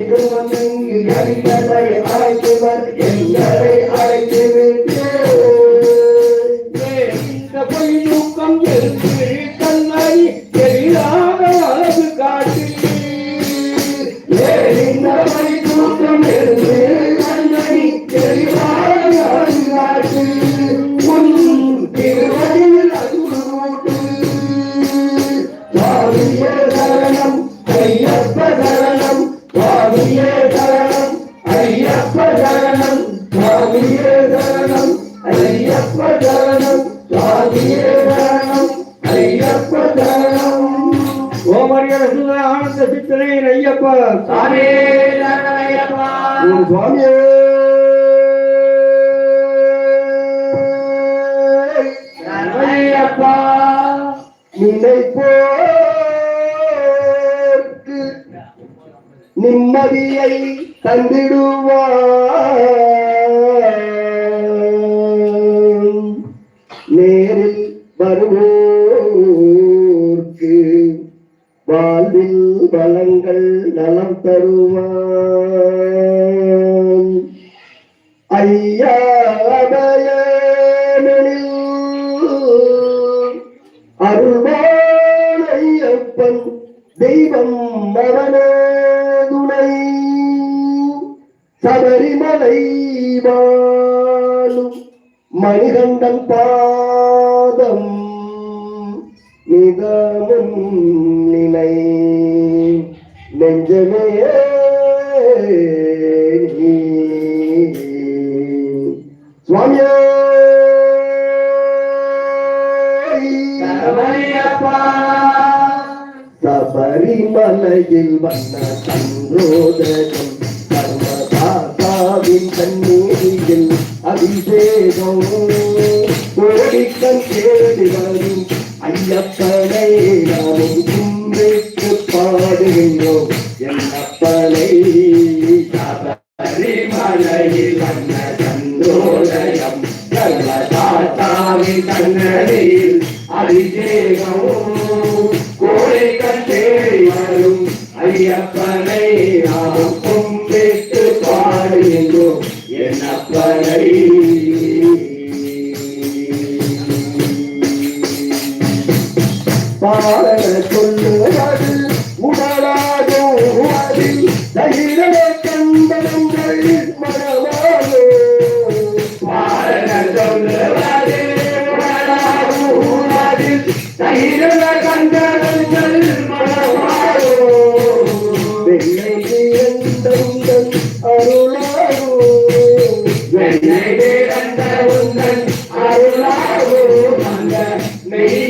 எங்களை அழைத்தவர் எங்களை அழைத்து இந்த பொய் தூக்கம் எழுந்து கண்ணை எதிராக அழகு காட்டி. தூக்கம் எழுந்து கண்ணை தெளிவாக அருங்காட்டு உன் ஆனந்த சித்தனை ஐயப்ப சாமி சுவாமியே நிம்மதியை தந்திடுவார் நலம் தருவான் ஐயா அபயமெனில் அருள்வான் ஐயப்பன் தெய்வம் மரணதுணை சபரிமலை வாழும் மணிகண்டன் பாதம் நிதமும் நிலை. நெஞ்சமே சுவாமியே. சபரிமலையில் வந்த சந்தோதனம் கர்மதாசாவின் கண்ணீரில் அபிஷேகம். கோடிக்கண் தேடி வரும் ஐயப்பனை நாமும் கர்மதாசாவின் கண்ணீரில் அபிஷேகம் கோடை கண்டே வரும் ஐயப்பனை நாம் கும்பிட்டு பாடுகின்றோம். என்னப்பனை? பாடல சொல்லு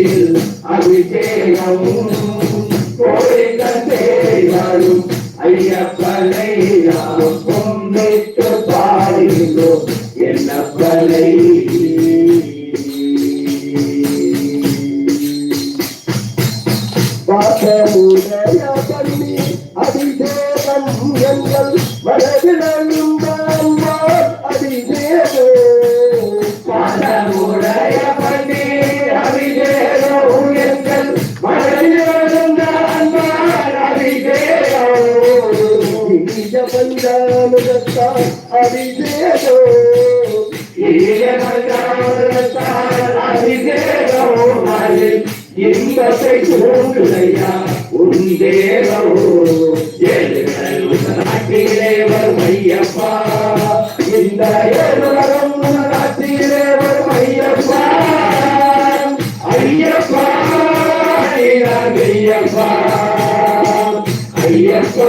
சன்னதியில் அபிஷேகம் கோடிகள் தேடும் ஐயப்பனை நாம் கும்பிட்டு பாடுகின்றோம் என்னப்பனை பாசமுடைய எங்கள் மனதில் இனிய பஞ்சாமிரத்தால் இன்பத்தை தூண்டுதையா உன் தேவோ ஏழுகள் நாட்டிலே இந்த ஏழுலகம் ஐயப்பா ஐயப்பா ஐயப்பா.